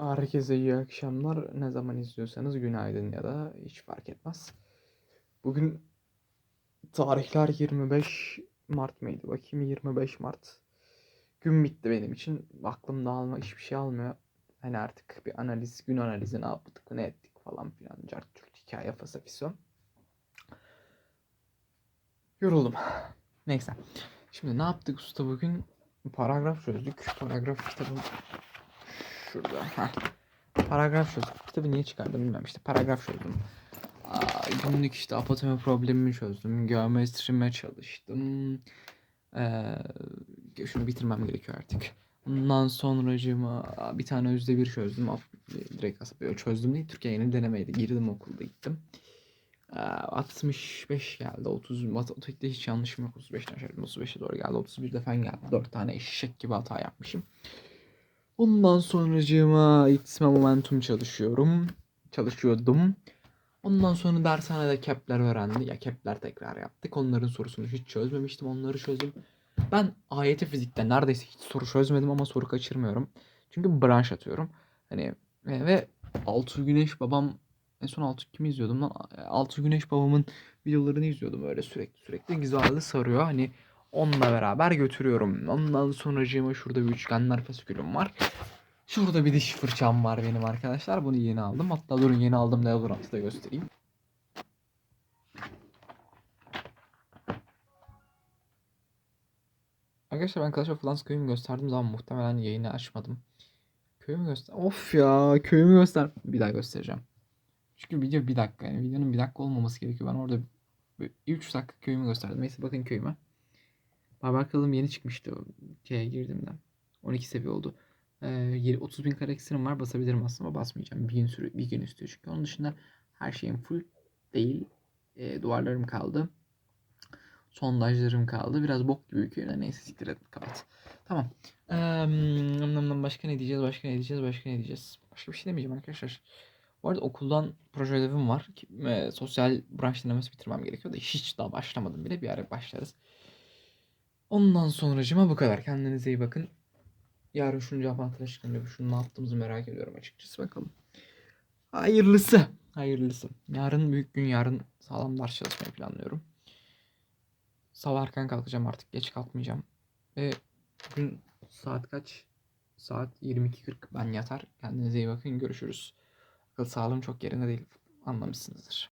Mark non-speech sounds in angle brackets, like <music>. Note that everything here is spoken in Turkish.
Herkese iyi akşamlar. Ne zaman izliyorsanız günaydın ya da hiç fark etmez. Bugün tarihler 25 Mart mıydı? Bakayım 25 Mart. Gün bitti benim için. Aklımda alma hiçbir şey almıyor. Hani artık bir analiz, gün analizi ne yaptık, ne ettik falan filan. Cart curt hikaye fasafiso. Yoruldum. Neyse. Şimdi ne yaptık usta bugün? Paragraf çözdük. Paragraf kitabım şurada. <laughs> Heh. Paragraf çözdük. Kitabı niye çıkardım bilmiyorum. İşte paragraf çözdüm. Aa, günlük işte apotemi problemimi çözdüm. Geometrime çalıştım. Ee, şunu bitirmem gerekiyor artık. Ondan sonracığıma bir tane özde bir çözdüm. Direkt aslında çözdüm değil. Türkiye yeni denemeydi. Girdim okulda gittim. Ee, 65 geldi. 30 matematikte hiç yanlışım yok. 35'ten şöyle 35'e doğru geldi. 31'de fen geldi. 4 tane eşek gibi hata yapmışım. Ondan sonracığıma itme momentum çalışıyorum. Çalışıyordum. Ondan sonra dershanede Kepler öğrendi. Ya Kepler tekrar yaptık. Onların sorusunu hiç çözmemiştim. Onları çözdüm. Ben AYT fizikte neredeyse hiç soru çözmedim ama soru kaçırmıyorum. Çünkü branş atıyorum. Hani e, ve Altı Güneş babam en son Altı kimi izliyordum lan? Altı Güneş babamın videolarını izliyordum öyle sürekli sürekli. Güzeldi sarıyor. Hani onunla beraber götürüyorum. Ondan sonracığıma şurada bir üçgenler fasikülüm var. Şurada bir diş fırçam var benim arkadaşlar. Bunu yeni aldım. Hatta durun yeni aldım deodorantı da göstereyim. Arkadaşlar ben Clash of Clans köyümü gösterdiğim zaman muhtemelen yayını açmadım. Köyümü göster... Of ya köyümü göster... Bir daha göstereceğim. Çünkü video bir dakika yani videonun bir dakika olmaması gerekiyor. Ben orada 3 dakika köyümü gösterdim. Neyse bakın köyüme. Barbar Kralım yeni çıkmıştı. Şeye girdiğimden. 12 seviye oldu. Ee, 30 bin kare iksirim var. Basabilirim aslında ama basmayacağım. Bir gün sürü, bir gün istiyor çünkü. Onun dışında her şeyim full değil. Ee, duvarlarım kaldı. Sondajlarım kaldı. Biraz bok gibi köyde. Neyse siktir et. Kapat. Tamam. Ee, başka ne diyeceğiz? Başka ne diyeceğiz? Başka ne diyeceğiz? Başka bir şey demeyeceğim arkadaşlar. Bu arada okuldan proje ödevim var. E, sosyal branş denemesi bitirmem gerekiyor da hiç daha başlamadım bile. Bir ara başlarız. Ondan sonracıma bu kadar. Kendinize iyi bakın. Yarın şunu cevap çıkınca şunu ne yaptığımızı merak ediyorum açıkçası. Bakalım. Hayırlısı. Hayırlısı. Yarın büyük gün. Yarın sağlam ders çalışmayı planlıyorum. Sabah erken kalkacağım artık. Geç kalkmayacağım. Ve bugün saat kaç? Saat 22.40 ben yatar. Kendinize iyi bakın. Görüşürüz. Akıl sağlığım çok yerinde değil. Anlamışsınızdır.